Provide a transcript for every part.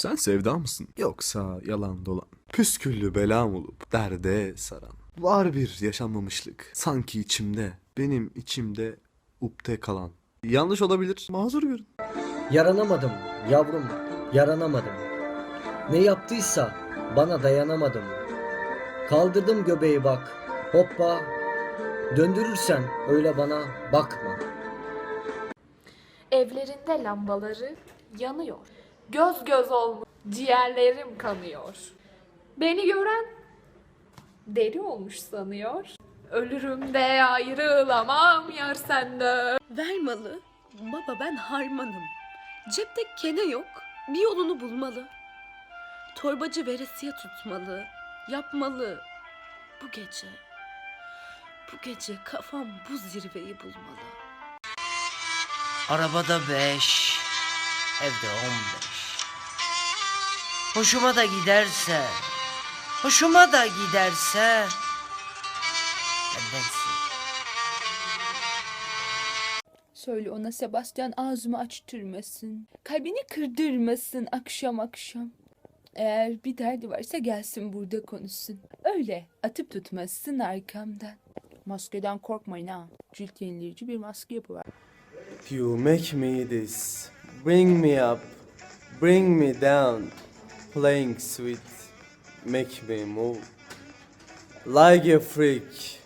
Sen sevda mısın? Yoksa yalan dolan. Püsküllü belam olup derde saran. Var bir yaşanmamışlık. Sanki içimde, benim içimde upte kalan. Yanlış olabilir. Mazur görün. Yaranamadım yavrum, yaranamadım. Ne yaptıysa bana dayanamadım. Kaldırdım göbeği bak, hoppa. Döndürürsen öyle bana bakma. Evlerinde lambaları yanıyor. Göz göz olmuş, ciğerlerim kanıyor. Beni gören deli olmuş sanıyor. Ölürüm de ayrılamam yar senden. Ver malı. Baba ben harmanım. Cepte kene yok. Bir yolunu bulmalı. Torbacı veresiye tutmalı. Yapmalı. Bu gece. Bu gece kafam bu zirveyi bulmalı. Arabada beş, evde on beş. Hoşuma da giderse, hoşuma da giderse, bendensin. Söyle ona Sebastian ağzımı açtırmasın. Kalbini kırdırmasın akşam akşam. Eğer bir derdi varsa gelsin burada konuşsun. Öyle atıp tutmasın arkamdan. Maskeden korkmayın ha. Cilt yenileyici bir maske yapıver. You make me this, bring me up, bring me down, playing sweet, make me move. Like a freak,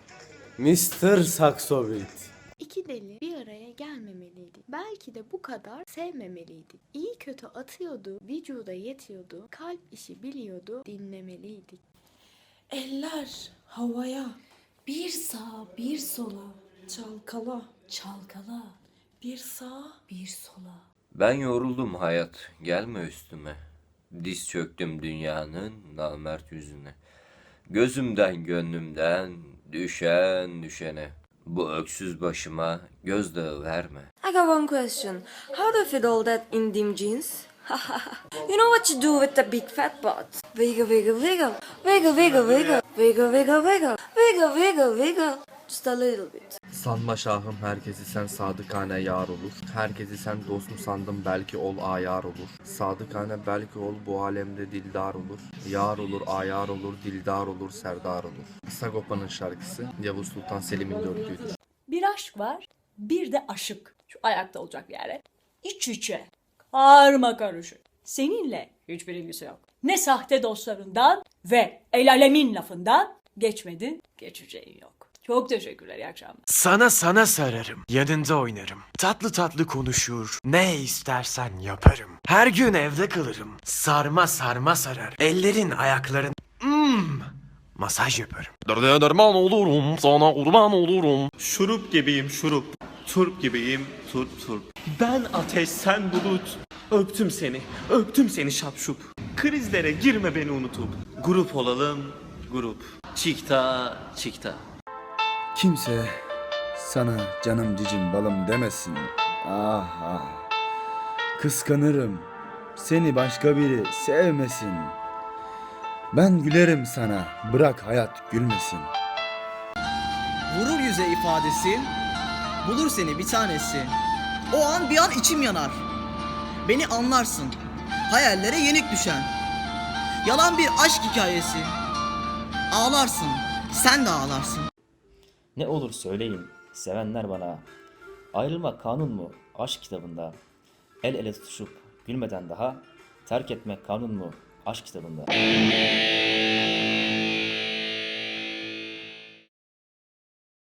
Mr. Saxo Beat. İki deli bir araya gelmemeliydi. Belki de bu kadar sevmemeliydi. İyi kötü atıyordu, vücuda yetiyordu, kalp işi biliyordu, dinlemeliydik. Eller havaya. Bir sağa bir sola. Çalkala. Çalkala. Bir sağa bir sola. Ben yoruldum hayat, gelme üstüme. Diz çöktüm dünyanın namert yüzüne. Gözümden gönlümden düşen düşene. Bu öksüz başıma gözdağı verme. I got one question. How do you fit all that in dim jeans? you know what you do with the big fat butt? Wiggle, wiggle, wiggle. Wiggle, wiggle, wiggle. Wiggle, wiggle, wiggle. Wiggle, wiggle, wiggle. Just a little bit. Sanma şahım herkesi sen sadıkane yar olur. Herkesi sen dostum sandım belki ol ayar olur. Sadıkane belki ol bu alemde dildar olur. Yar olur, ayar olur, dildar olur, serdar olur. Sagopa'nın şarkısı Yavuz Sultan Selim'in dörtlüğüdür. Bir aşk var, bir de aşık. Şu ayakta olacak bir yere. İç içe, karma karışık. Seninle hiçbir ilgisi yok. Ne sahte dostlarından ve el alemin lafından geçmedin, geçeceğin yok. Çok teşekkürler, iyi akşamlar. Sana sana sararım, yanında oynarım. Tatlı tatlı konuşur, ne istersen yaparım. Her gün evde kalırım, sarma sarma sarar. Ellerin ayakların, mmm, masaj yaparım. Derde derman olurum, sana kurban olurum. Şurup gibiyim şurup, turp gibiyim turp turp. Ben ateş sen bulut, öptüm seni, öptüm seni şapşup. Krizlere girme beni unutup. Grup olalım, grup. Çikta, çikta. Kimse sana canım cicim balım demesin. Ah ah. Kıskanırım. Seni başka biri sevmesin. Ben gülerim sana. Bırak hayat gülmesin. Vurur yüze ifadesi, bulur seni bir tanesi. O an bir an içim yanar. Beni anlarsın. Hayallere yenik düşen. Yalan bir aşk hikayesi. Ağlarsın. Sen de ağlarsın. Ne olur söyleyin, sevenler bana. Ayrılmak kanun mu aşk kitabında? El ele tutuşup gülmeden daha terk etmek kanun mu aşk kitabında?